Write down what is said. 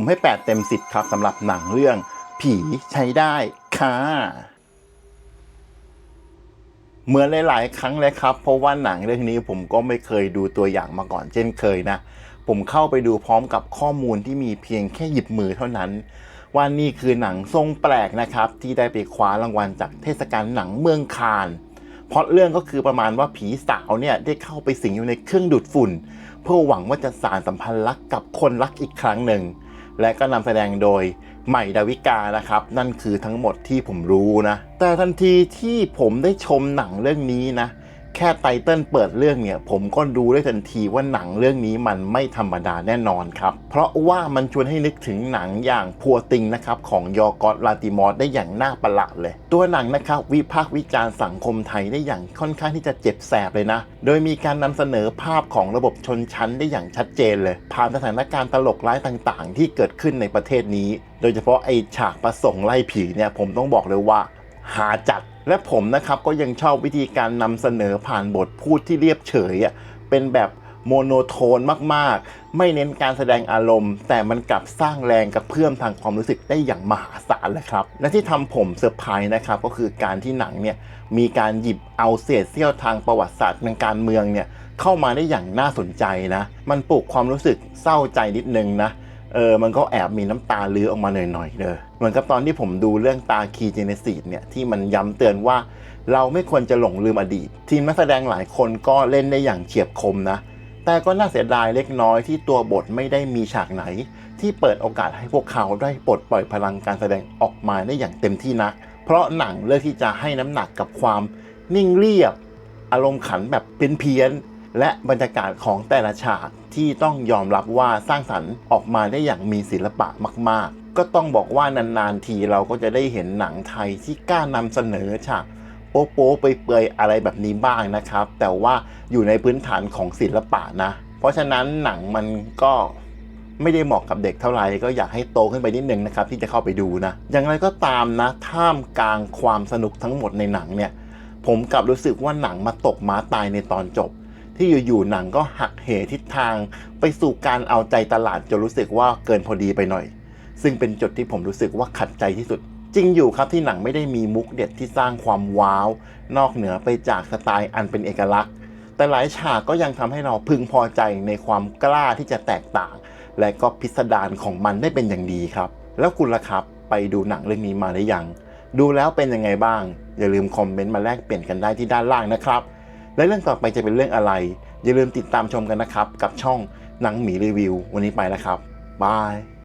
ผมให้ 8 เต็ม 10 ครับสำหรับหนังเรื่องผีใช้ได้ค่ะเหมือนหลาย ๆ ครั้งเลยครับ เพราะว่าหนังเรื่องนี้ผมก็ไม่เคยดูตัวอย่างมาก่อนเช่นเคยนะ ผมเข้าไปดูพร้อมกับข้อมูลที่มีเพียงแค่หยิบมือเท่านั้น ว่านี่คือหนังทรงแปลกนะครับ ที่ได้ไปคว้ารางวัลจากเทศกาลหนังเมืองคานเพราะเรื่องก็คือประมาณว่าผีสาวเนี่ยได้เข้าไปสิงอยู่ในเครื่องดูดฝุ่น เพื่อหวังว่าจะสารสัมพันธ์รักกับคนรักอีกครั้งหนึ่ง และก็นำแสดงโดยใหม่ดาวิกานะครับ นั่นคือทั้งหมดที่ผมรู้นะ แต่ทันทีที่ผมได้ชมหนังเรื่องนี้นะ แค่ไตเติ้ลเปิดเรื่องเนี่ย ผมก็ดูได้ทันทีว่าหนังเรื่องนี้มันไม่ธรรมดาแน่นอนครับ เพราะว่ามันชวนให้นึกถึงหนังอย่างพัวติงนะครับของยอร์กอตลาติมอร์ได้อย่างน่าประหลาดเลย ตัวหนังนะครับวิพากษ์วิจารณ์สังคมไทยได้อย่างค่อนข้างที่จะเจ็บแสบเลยนะ โดยมีการนำเสนอภาพของระบบชนชั้นได้อย่างชัดเจนเลย ผ่านสถานการณ์ตลกร้ายต่างๆ ที่เกิดขึ้นในประเทศนี้ โดยเฉพาะไอฉากประสงค์ไล่ผีเนี่ยผมต้องบอกเลยว่า หาจัด และผมนะครับก็ยังชอบวิธีการนำเสนอผ่านบทพูดที่เรียบเฉยอะเป็นแบบโมโนโทนมากๆ ไม่เน้นการแสดงอารมณ์ แต่มันกลับสร้างแรงกระเพื่อมทางความรู้สึกได้อย่างมหาศาลเลยครับ และที่ทำผมเซอร์ไพรส์นะครับก็คือการที่หนังเนี่ยมีการหยิบเอาเศษเสี้ยวทางประวัติศาสตร์ทางการเมืองเนี่ยเข้ามาได้อย่างน่าสนใจนะ มันปลุกความรู้สึกเศร้าใจนิดนึงนะ เออมันก็แอบมีน้ำตาลื้อออกมาหน่อยๆเลยเหมือนกับตอนที่ผมดูเรื่องตาคีเจเนซีเนี่ยที่มันย้ำเตือนว่า เราไม่ควรจะหลงลืมอดีต ทีมนักแสดงหลายคนก็เล่นได้อย่างเฉียบคมนะ แต่ก็น่าเสียดายเล็กน้อยที่ตัวบทไม่ได้มีฉากไหน ที่เปิดโอกาสให้พวกเขาได้ปลดปล่อยพลังการแสดงออกมาได้อย่างเต็มที่นัก เพราะหนังเลือกที่จะให้น้ำหนักกับความนิ่งเรียบ อารมณ์ขันแบบเป็นเพี้ยนๆ และบรรยากาศของแต่ละฉากที่ต้องยอมรับว่าสร้างสรรค์ออกมาได้อย่างมีศิลปะมาก ๆ ก็ต้องบอกว่านานๆทีเราก็จะได้เห็นหนังไทยที่กล้านำเสนอฉากโป๊โป๊ไปเปื่อยๆอะไรแบบนี้บ้างนะครับ แต่ว่าอยู่ในพื้นฐานของศิลปะนะ เพราะฉะนั้นหนังมันก็ไม่ได้เหมาะกับเด็กเท่าไหร่ก็อยากให้โตขึ้นไปนิดนึงนะครับ ที่จะเข้าไปดูนะ อย่างไรก็ตามนะท่ามกลางความสนุกทั้งหมดในหนังเนี่ย ผมกลับรู้สึกว่าหนังมาตกม้าตายในตอนจบ ที่อยู่ๆหนังก็หักเหทิศทาง ไปสู่การเอาใจตลาดจนรู้สึกว่าเกินพอดีไปหน่อย ซึ่งเป็นจุดที่ผมรู้สึกว่าขัดใจที่สุด จริงอยู่ครับที่หนังไม่ได้มีมุกเด็ดที่สร้างความว้าว นอกเหนือไปจากสไตล์อันเป็นเอกลักษณ์ แต่หลายฉากก็ยังทำให้เราพึงพอใจในความกล้าที่จะแตกต่าง และก็พิสดารของมันได้เป็นอย่างดีครับ แล้วคุณล่ะครับไปดูหนังเรื่องนี้มาหรือยัง ดูแล้วเป็นยังไงบ้าง อย่าลืมคอมเมนต์มาแลกเปลี่ยนกันได้ที่ด้านล่างนะครับ และเรื่องต่อไปจะเป็นเรื่องอะไร อย่าลืมติดตามชมกันนะครับ กับช่องหนังหมีรีวิว วันนี้ไปแล้วครับบาย